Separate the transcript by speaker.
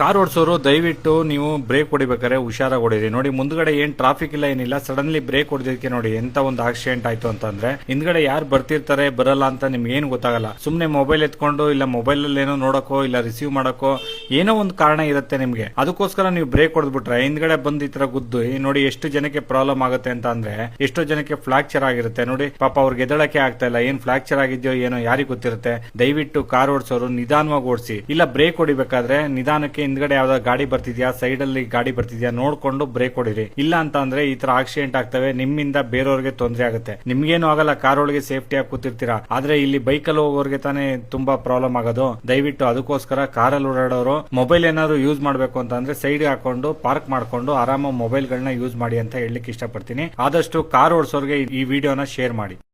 Speaker 1: Car ಓಡಿಸೋರು, ದಯವಿಟ್ಟು ನೀವು break ಹೊಡಿಬೇಕಾದ್ರೆ ಹುಷಾರಾಗಿ ಹೊಡಿರಿ. ನೋಡಿ, ಮುಂದ್ಗಡೆ ಏನ್ ಟ್ರಾಫಿಕ್ ಇಲ್ಲ, ಏನಿಲ್ಲ ಸಡನ್ಲಿ ಬ್ರೇಕ್ ಹೊಡೆದಕ್ಕೆ ನೋಡಿ ಎಂತ ಒಂದು ಆಕ್ಸಿಡೆಂಟ್ ಆಯ್ತು ಅಂತಂದ್ರೆ, ಹಿಂದ್ಗಡೆ ಯಾರು ಬರ್ತಿರ್ತಾರೆ, ಬರಲ್ಲ ಅಂತ ನಿಮ್ಗೆ ಏನು ಗೊತ್ತಾಗಲ್ಲ. ಸುಮ್ನೆ ಮೊಬೈಲ್ ಎತ್ಕೊಂಡು, ಇಲ್ಲ ಮೊಬೈಲ್ ಅಲ್ಲಿ ಏನೋ ನೋಡಕ್ಕೋ, ಇಲ್ಲ ರಿಸೀವ್ ಮಾಡಕ್ಕೋ, ಏನೋ ಒಂದು ಕಾರಣ ಇರುತ್ತೆ ನಿಮ್ಗೆ. ಅದಕ್ಕೋಸ್ಕರ ನೀವು ಬ್ರೇಕ್ ಹೊಡೆದ್ಬಿಟ್ರೆ, ಹಿಂದ್ಗಡೆ ಬಂದ್ ಈ ತರ ಗುದ್ದು ನೋಡಿ ಎಷ್ಟು ಜನಕ್ಕೆ ಪ್ರಾಬ್ಲಮ್ ಆಗುತ್ತೆ ಅಂತ ಅಂದ್ರೆ ಎಷ್ಟೋ ಜನಕ್ಕೆ ಫ್ಲಾಕ್ಚರ್ ಆಗಿರುತ್ತೆ. ನೋಡಿ, ಪಾಪ ಅವ್ರಿಗೆ ಎದಳಕ್ಕೆ ಆಗ್ತಾ ಇಲ್ಲ. ಏನ್ ಫ್ಲಾಕ್ಚರ್ ಆಗಿದ್ಯೋ, ಏನೋ ಯಾರಿಗ್ ಗೊತ್ತಿರುತ್ತೆ. ದಯವಿಟ್ಟು ಕಾರ್ ಓಡಿಸೋರು ನಿಧಾನವಾಗಿ ಓಡಿಸಿ. ಇಲ್ಲ ಬ್ರೇಕ್ ಹೊಡಿಬೇಕಾದ್ರೆ ನಿಧಾನಕ್ಕೆ ಹಿಂದ್ಗಡೆ ಯಾವ್ದಾದ್ರು ಗಾಡಿ ಬರ್ತಿದ್ಯಾ ಸೈಡ್ ಅಲ್ಲಿ ಗಾಡಿ ಬರ್ತಿದ್ಯಾ, ನೋಡ್ಕೊಂಡು ಬ್ರೇಕ್ ಹೊಡಿರಿ. ಇಲ್ಲ ಅಂತ ಅಂದ್ರೆ ಈ ತರ ಆಕ್ಸಿಡೆಂಟ್ ಆಗ್ತವೆ, ನಿಮ್ಮಿಂದ ಬೇರೆಯವ್ರಿಗೆ ತೊಂದರೆ ಆಗುತ್ತೆ. ನಿಮ್ಗೇನು ಆಗಲ್ಲ ಕಾರ್ ಒಳಗೆ ಸೇಫ್ಟಿ ಆಗಿ ಕೂತಿರ್ತೀರಾ. ಆದ್ರೆ ಇಲ್ಲಿ ಬೈಕ್ ಅಲ್ಲಿ ಹೋಗೋರಿಗೆ ತಾನೇ ತುಂಬಾ ಪ್ರಾಬ್ಲಮ್ ಆಗೋದು. ದಯವಿಟ್ಟು ಅದಕ್ಕೋಸ್ಕರ ಕಾರಲ್ಲಿ ಓಡಾಡೋರು ಮೊಬೈಲ್ ಏನಾದ್ರು ಯೂಸ್ ಮಾಡ್ಬೇಕು ಅಂತ ಅಂದ್ರೆ ಸೈಡ್ ಹಾಕೊಂಡು ಪಾರ್ಕ್ ಮಾಡ್ಕೊಂಡು ಆರಾಮ ಮೊಬೈಲ್ ಗಳನ್ನ ಯೂಸ್ ಮಾಡಿ ಅಂತ ಹೇಳಲಿಕ್ಕೆ ಇಷ್ಟಪಡ್ತೀನಿ. ಆದಷ್ಟು ಕಾರ್ ಓಡಿಸೋರ್ಗೆ ಈ ವಿಡಿಯೋನ ಶೇರ್ ಮಾಡಿ.